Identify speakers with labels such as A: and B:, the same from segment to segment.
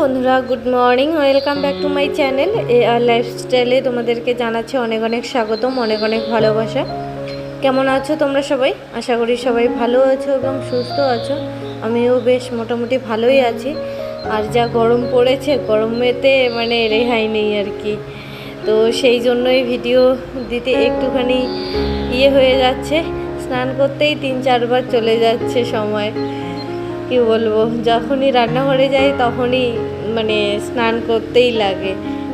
A: বন্ধুরা good morning welcome back to my channel এ আর লাইফস্টাইলে তোমাদেরকে জানাচ্ছি অনেক অনেক স্বাগতম, অনেক অনেক ভালোবাসা। কেমন আছো তোমরা সবাই? আশা করি সবাই ভালো আছো এবং সুস্থ আছো। আমিও বেশ মোটামুটি ভালোই আছি। আর যা গরম পড়েছে, গরমেতে মানে রেহাই নেই আর কি। তো সেই জন্যই ভিডিও দিতে একটুখানি ইয়ে হয়ে যাচ্ছে। স্নান করতেই তিন চারবার চলে যাচ্ছে সময়। কি বলব, যখনই রান্নাঘরে যাই তখনই মানে স্নান করতেই লাগে।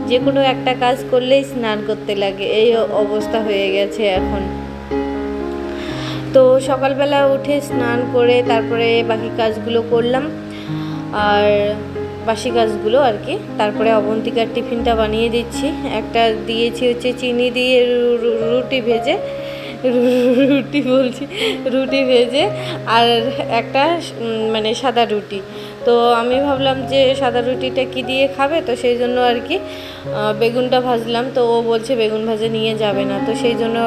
A: যে কোনো একটা কাজ করলেই স্নান করতে লাগে, এই অবস্থা হয়ে গেছে এখন। তো সকালবেলা উঠে স্নান করে তারপরে বাকি কাজগুলো করলাম। আর বাসি কাজগুলো আর কি, তারপরে অবন্তিকার টিফিনটা বানিয়ে দিচ্ছি। একটা দিয়েছি হচ্ছে চিনি দিয়ে রুটি ভেজে। রুটি বলছি, রুটি ভেজে আর একটা মানে সাদা রুটি। তো আমি ভাবলাম যে সাদা রুটিটা কি দিয়ে খাবে? তো সেই জন্য আর কি বেগুনটা ভাজলাম। তো ও বলছে বেগুন ভাজা নিয়ে যাবে না। তো সেই জন্য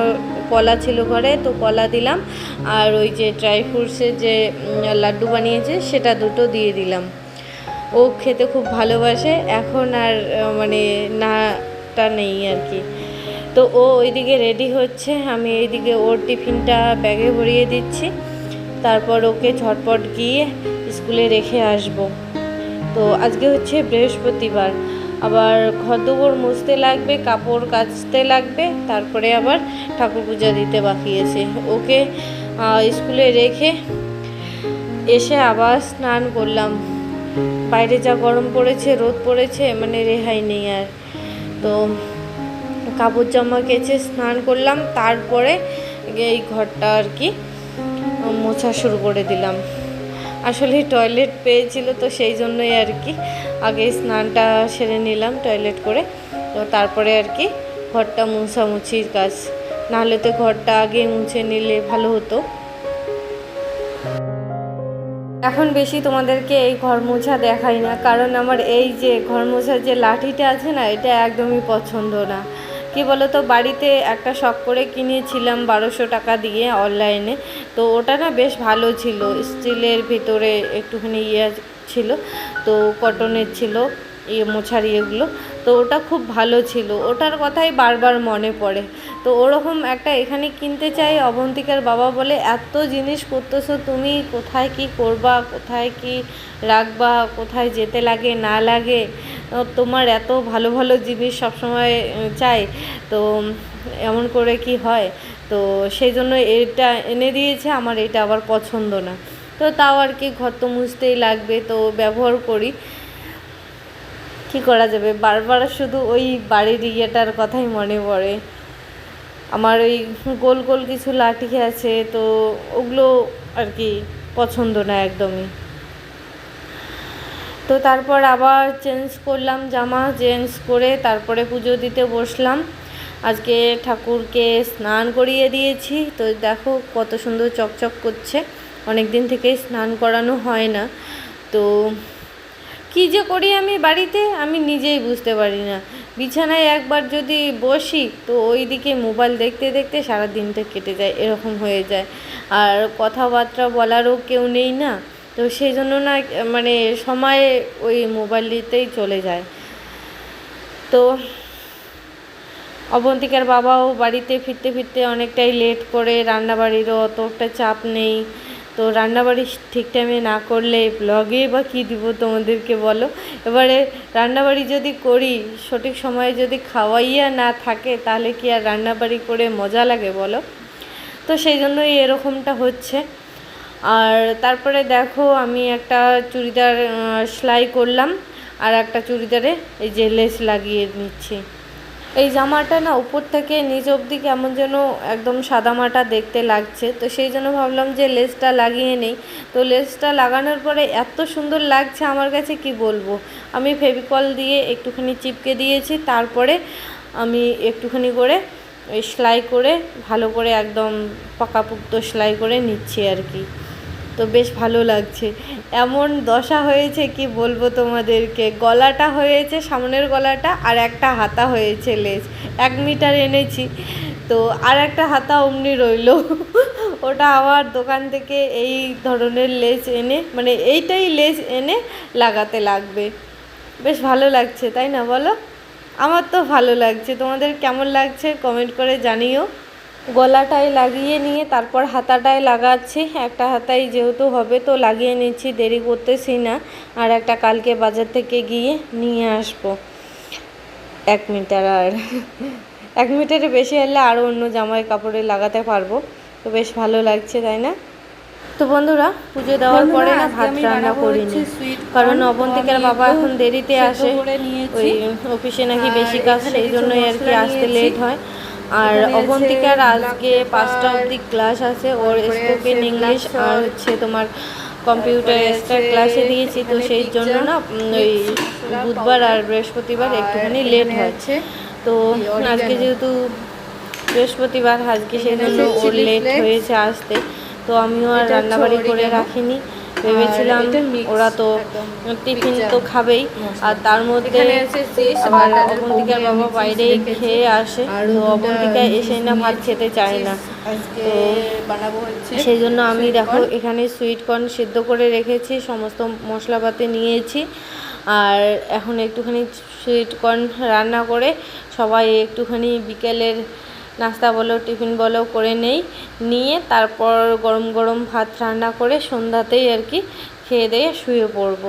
A: কলা ছিল ঘরে, তো কলা দিলাম। আর ওই যে ড্রাই ফ্রুটসের যে লাড্ডু বানিয়েছে, সেটা দুটো দিয়ে দিলাম। ও খেতে খুব ভালোবাসে। এখন আর মানে নাটা নেই আর কি। তো ও ওইদিকে রেডি হচ্ছে, আমি এইদিকে ওর টিফিনটা ব্যাগে ভরিয়ে দিচ্ছি। তারপর ওকে ঝটপট গিয়ে স্কুলে রেখে আসব। তো আজকে হচ্ছে বৃহস্পতিবার, আবার ঘর মুছতে লাগবে, কাপড় কাচতে লাগবে, তারপরে আবার ঠাকুর পূজা দিতে বাকি আছে। ওকে স্কুলে রেখে এসে আবার স্নান করলাম। বাইরে যা গরম পড়েছে, রোদ পড়েছে মানে রেহাই নেই আর। তো কাপড় জামা কেচে স্নান করলাম, তারপরে এই ঘরটা আর কি মোছা শুরু করে দিলাম। আসলে টয়লেট পেয়েছিল তো সেই জন্যই আর কি, আগে স্নানটা সেরে নিলাম টয়লেট করে, তো তারপরে আর কি ঘরটা মুছামুছির কাজ। নাহলে তো ঘরটা আগে মুছে নিলে ভালো হতো। এখন বেশি তোমাদেরকে এই ঘর মোছা দেখাই না, কারণ আমার এই যে ঘর মোছার যে লাঠিটা আছে না, এটা একদমই পছন্দ না। কি বলো তো বাড়িতে একটা শখ করে কিনেছিলাম বারোশো টাকা দিয়ে অনলাইনে। তো ওটা না বেশ ভালো ছিল, স্টিলের ভিতরে একটুখানি ইয়ে ছিল, তো কটনের ছিল। ইয়ে মোছার ইয়েগুলো তো ওটা খুব ভালো ছিল। ওটার কথাই বারবার মনে পড়ে। তো ওরকম একটা এখানে কিনতে চাই অবন্তিকার বাবা বলে, এত জিনিস করতেছো, তুমি কোথায় কি করবা, কোথায় কি রাখবা, কোথায় যেতে লাগে, না লাগে? তোমার এত ভালো ভালো জিনিস সবসময় চাই। তো এমন করে কি হয়? তো সেই জন্য এটা এনে দিয়েছে, আমার এটা আবার পছন্দ না। তো তাও আর কি ঘর তো মুছতেই লাগবে। তো ব্যবহার করি। কি করা যাবে? বারবার শুধু ওই বাড়ির ইয়েটার কথাই মনে পড়ে। আমার ওই গোল গোল কিছু লাঠি আছে, তো ওগুলো আর কি পছন্দ না একদমই। তো তারপর আবার চেঞ্জ করলাম জামা চেঞ্জ করে তারপরে পুজো দিতে বসলাম। আজকে ঠাকুরকে স্নান করিয়ে দিয়েছি। তো দেখো কত সুন্দর চকচক করছে। অনেক দিন থেকেই স্নান করানো হয় না। তো কী যে করি আমি বাড়িতে, আমি নিজেই বুঝতে পারি না। বিছানায় একবার যদি বসি, তো ওই দিকে মোবাইল দেখতে দেখতে সারা দিনটা কেটে যায়, এরকম হয়ে যায়। আর কথাবার্তা বলারও কেউ নেই না, তো সেই জন্য না মানে সময় ওই মোবাইল দিতেই চলে যায়। তো অবন্তিকার বাবাও বাড়িতে ফিরতে ফিরতে অনেকটাই লেট করে, রান্নাবাড়িরও অতটা চাপ নেই। তো রান্নাবাড়ি ঠিক টাইমে না করলে ব্লগে বা কী দিব তোমাদেরকে বলো? এবারে রান্নাবাড়ি যদি করি, সঠিক সময়ে যদি খাওয়াইয়া না থাকে, তাহলে কি আর রান্নাবাড়ি করে মজা লাগে বলো? তো সেই জন্যই এরকমটা হচ্ছে। আর তারপরে দেখো, আমি একটা চুড়িদার সেলাই করলাম। আর একটা চুড়িদারে এই যে লেস লাগিয়ে নিচ্ছি। এই জামাটা না উপর থেকে নিচ অবধি কেমন যেন একদম সাদামাটা দেখতে লাগছে। তো সেই জন্য ভাবলাম যে লেসটা লাগিয়ে নেই। তো লেসটা লাগানোর পরে এত সুন্দর লাগছে আমার কাছে, কি বলব? আমি ফেভিকল দিয়ে একটুখানি চিপকে দিয়েছি, তারপরে আমি একটুখানি করে সেলাই করে, ভালো করে একদম পাকাপুক্ত সেলাই করে নিচ্ছি আর কি। তো বেশ ভালো লাগছে। এমন দশা হয়েছে কি বলব তোমাদেরকে? গলাটা হয়েছে, সামনের গলাটা, আর একটা হাতা হয়েছে লেস এক মিটার এনেছি। তো আর একটা হাতা অমনি রইল। ওটা আবার দোকান থেকে এই ধরনের লেস এনে মানে এইটাই লেস এনে লাগাতে লাগবে। বেশ ভালো লাগছে, তাই না বলো? আমার তো ভালো লাগছে। তোমাদের কেমন লাগছে? কমেন্ট করে জানিও। গলাটায় লাগিয়ে নিয়ে তারপর হাতাটায় লাগাচ্ছি। একটা হাতায় যেহেতু হবে তো লাগিয়ে নিচ্ছি দেরি করতেছি না। আর একটা কালকে বাজার থেকে গিয়ে নিয়ে আসব। এক মিটার আর এক মিটারে বেশি হলে আরও অন্য জামাই কাপড়ে লাগাতে পারব। তো বেশ ভালো লাগছে তাই না? তো বন্ধুরা পুজো দেওয়ার পরে না ভাত রান্না করিনি। কারণ অবন্তিকার বাবা এখন দেরিতে আসে। ওই অফিসে নাকি বেশি কাজ সেই জন্যই আর কি আসতে লেট হয়। আর অবন্তিকার আজকে পাঁচটা অবধি ক্লাস আছে ওর স্পোকেন ইংলিশ আর হচ্ছে তোমার কম্পিউটার এক্সট্রা ক্লাসে দিয়েছি তো সেই জন্য না ওই বুধবার আর বৃহস্পতিবার একটুখানি লেট হচ্ছে তো আজকে যেহেতু বৃহস্পতিবার আজকে সেই জন্য ওর লেট হয়েছে আসতে। তো আমিও আর রান্নাবাড়ি করে রাখিনি। ভেবেছিলাম ওরা তো টিফিন তো খাবেই। আর তার মধ্যে আবার অবন্তিকার বাবা বাইরে খেয়ে আসে তো অবন্তিকা এসে না ভাত খেতে চায় না।
B: আজকে বানাবো হচ্ছে
A: সেই জন্য আমি দেখো এখানে সুইট কর্ন সিদ্ধ করে রেখেছি সমস্ত মশলাপাতি নিয়েছি। আর এখন একটুখানি সুইট কর্ন রান্না করে সবাই একটুখানি বিকেলের নাস্তা বলো, টিফিন বলো, করে নেই। নিয়ে তারপর গরম গরম ভাত রান্না করে সন্ধ্যাতেই আর কি খেয়ে দিয়ে শুয়ে পড়ব।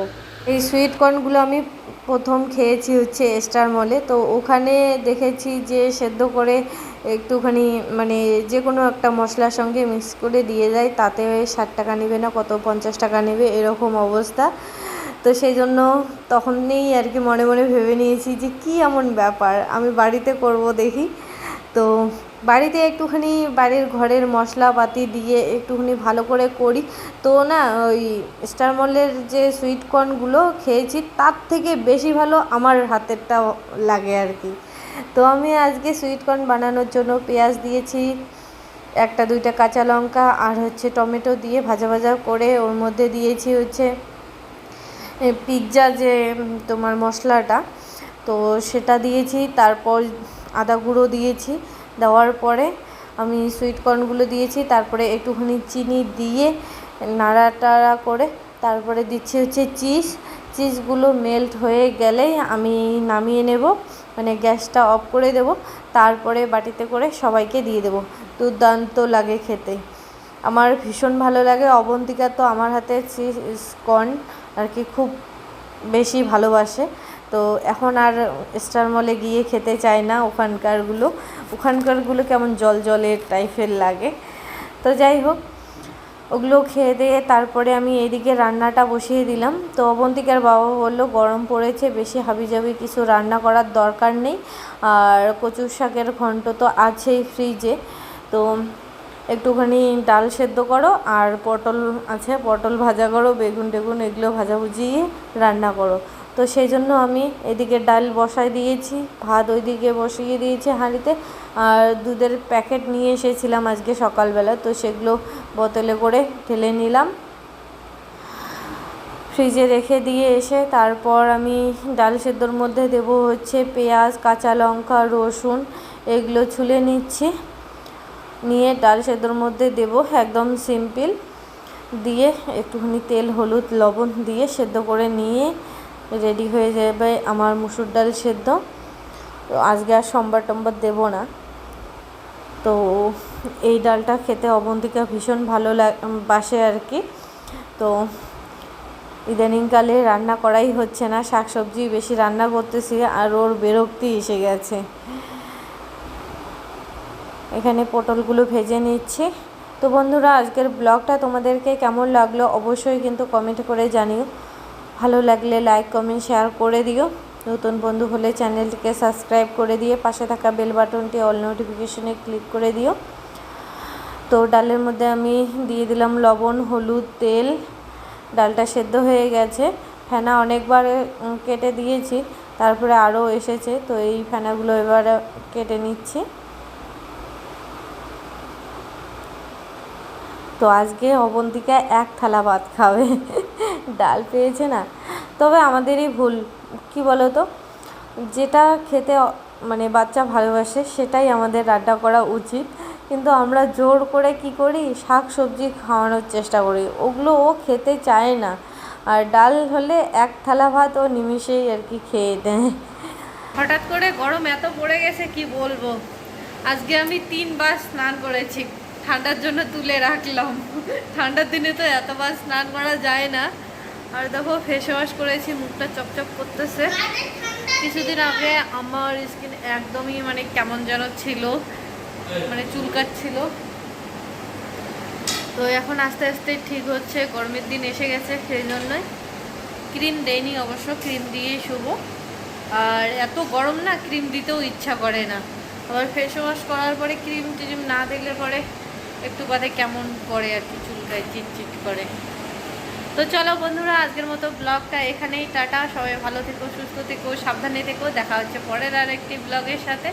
A: এই সুইট কর্নগুলো আমি প্রথম খেয়েছি হচ্ছে স্টার মলে। তো ওখানে দেখেছি যে সেদ্ধ করে একটুখানি মানে যে কোনো একটা মশলার সঙ্গে মিক্স করে দিয়ে যায়, তাতে ষাট টাকা নেবে না, কত পঞ্চাশ টাকা নেবে, এরকম অবস্থা। তো সেই জন্য তখনই আর কি মনে মনে ভেবে নিয়েছি যে কি এমন ব্যাপার, আমি বাড়িতে করব দেখি। তো বাড়িতে একটুখানি বাড়ির ঘরের মশলাপাতি দিয়ে একটুখানি ভালো করে করি। তো না, ওই স্টার মলের যে সুইট কর্নগুলো খেয়েছি, তার থেকে বেশি ভালো আমার হাতেরটা লাগে আর কি। তো আমি আজকে সুইট কর্ন বানানোর জন্য পেঁয়াজ দিয়েছি, একটা দুইটা কাঁচা লঙ্কা আর হচ্ছে টমেটো দিয়ে ভাজা ভাজা করে ওর মধ্যে দিয়েছি হচ্ছে পিৎজা যে তোমার মশলাটা। তো সেটা দিয়েছি, তারপর আদা গুঁড়ো দিয়েছি, দেওয়ার পরে আমি সুইট কর্নগুলো দিয়েছি, তারপরে একটুখানি চিনি দিয়ে নাড়া টাড়া করে তারপরে দিচ্ছি হচ্ছে চিজ চিজগুলো মেল্ট হয়ে গেলেই আমি নামিয়ে নেব মানে গ্যাসটা অফ করে দেব, তারপরে বাটিতে করে সবাইকে দিয়ে দেবো। দুর্দান্ত লাগে খেতে। আমার ভীষণ ভালো লাগে, অবন্তিকা তো আমার হাতে চিজ কর্ন আর কি খুব বেশি ভালোবাসে। তো এখন আর স্টার মলে গিয়ে খেতে চায় না ওখানকারগুলো। ওখানকারগুলো কেমন জল জলের টাইপের লাগে। তো যাই হোক, ওগুলো খেয়ে দিয়ে তারপরে আমি এদিকে রান্নাটা বসিয়ে দিলাম। তো অবন্তিকার বাবা বলল, গরম পড়েছে, বেশি হাবিজাবি কিছু রান্না করার দরকার নেই। আর কচুর শাকের ঘন্ট তো আছেই ফ্রিজে তো একটুখানি ডাল সেদ্ধ করো, আর পটল আছে, পটল ভাজা করো, বেগুন টেগুন এগুলো ভাজাভুজি রান্না করো। তো সেই জন্য আমি এদিকে ডাল বসাই দিয়েছি, ভাত ওইদিকে বসিয়ে দিয়েছি হাঁড়িতে। আর দুধের প্যাকেট নিয়ে এসেছিলাম আজকে সকালবেলা, তো সেগুলো বোতলে করে ঢেলে নিলাম। ফ্রিজে রেখে দিয়ে এসে তারপর আমি ডাল সেদ্ধর মধ্যে দেবো হচ্ছে পেঁয়াজ, কাঁচা লঙ্কা, রসুন, এগুলো ছুলে নিচ্ছি। নিয়ে ডাল সেদ্ধর মধ্যে দেব একদম সিম্পল। দিয়ে একটুখানি তেল, হলুদ, লবণ দিয়ে সেদ্ধ করে নিয়ে রেডি হয়ে যাবে আমার মুসুর ডাল সেদ্ধ। তো আজকে আর সোমবার টম্বার দেবো না। তো এই ডালটা খেতে অবন্তিকা ভীষণ ভালো বাসে আর কি। তো ইদানিংকালে রান্না করাই হচ্ছে না শাক সবজি বেশি রান্না করতেছি আর ওর বিরক্তি এসে গেছে। এখানে পটলগুলো ভেজে নিচ্ছি। তো বন্ধুরা, আজকের ব্লগটা তোমাদেরকে কেমন লাগল অবশ্যই কিন্তু কমেন্ট করে জানিও। ভালো লাগলে লাইক কমেন্ট শেয়ার করে দিও। নতুন বন্ধু হলে চ্যানেলটিকে সাবস্ক্রাইব করে দিয়ে পাশে থাকা বেল বাটনটি অল নোটিফিকেশনে ক্লিক করে দিও। তো ডালের মধ্যে আমি দিয়ে দিলাম লবণ, হলুদ, তেল। ডালটা সেদ্ধ হয়ে গেছে। ফেনা অনেকবার কেটে দিয়েছি, তারপরে আরও এসেছে। তো এই ফেনাগুলো এবার কেটে নিচ্ছি। তো আজকে অবন্তিকা এক থালা ভাত খাবে। ডাল পেয়েছে না, তবে আমাদেরই ভুল, কি বলো তো যেটা খেতে মানে বাচ্চা ভালোবাসে সেটাই আমাদের রান্না করা উচিত, কিন্তু আমরা জোর করে কি করি? শাক সবজি খাওয়ানোর চেষ্টা করি, ওগুলো ও খেতে চায় না।
B: আর ডাল হলে এক থালা ভাত ও নিমিষেই আর কি খেয়ে দেয় হঠাৎ করে গরম এত পড়ে গেছে, কি বলব? আজকে আমি তিনবার স্নান করেছি, ঠান্ডার জন্য তুলে রাখলাম। ঠান্ডার দিনে তো এতবার স্নান করা যায় না। আর দেখো ফেস ওয়াশ করেছি, মুখটা চপচপ করতেছে। কিছুদিন আগে আমার স্কিন একদমই মানে কেমন যেন ছিল মানে চুলকাচ্ছিল। তো এখন আস্তে আস্তে ঠিক হচ্ছে, গরমের দিন এসে গেছে, সেই জন্যই ক্রিম দেয়নি অবশ্য ক্রিম দিয়েই শুভ আর এত গরম না ক্রিম দিতেও ইচ্ছা করে না। আবার ফেস ওয়াশ করার পরে ক্রিম টিম না দিলে পরে একটু বাদে কেমন করে আর কি চুলকায় চিটচিট করে। তো চলো বন্ধুরা, আজকের মতো ব্লগটা এখানেই, টাটা। সবাই ভালো থেকো, সুস্থ থেকো, সাবধানে থেকো। দেখা হচ্ছে পরের আর একটি ব্লগের সাথে।